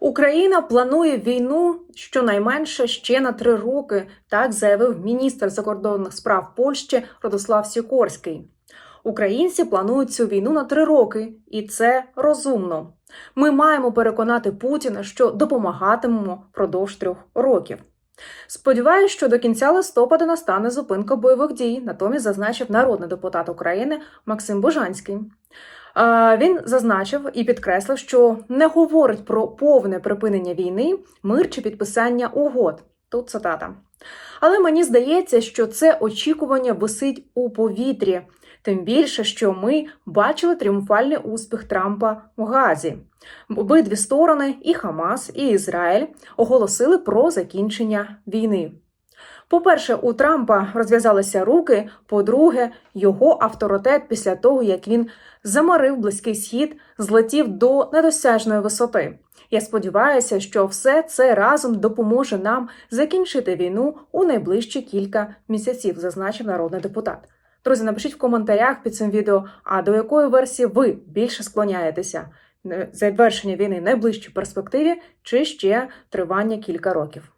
Україна планує війну щонайменше ще на три роки, так заявив міністр закордонних справ Польщі Родослав Сікорський. Українці планують цю війну на три роки, і це розумно. Ми маємо переконати Путіна, що допомагатимемо впродовж трьох років. Сподіваюсь, що до кінця листопада настане зупинка бойових дій, натомість зазначив народний депутат України Максим Бужанський. Він зазначив і підкреслив, що не говорить про повне припинення війни, мир чи підписання угод. Тут цитата. Але мені здається, що це очікування висить у повітрі, тим більше, що ми бачили тріумфальний успіх Трампа в Газі. Обидві сторони, і Хамас, і Ізраїль, оголосили про закінчення війни. По-перше, у Трампа розв'язалися руки. По-друге, його авторитет після того, як він замарив близький схід, злетів до недосяжної висоти. Я сподіваюся, що все це разом допоможе нам закінчити війну у найближчі кілька місяців, зазначив народний депутат. Друзі, напишіть в коментарях під цим відео, а до якої версії ви більше склоняєтеся завершення війни в найближчій перспективі чи ще тривання кілька років.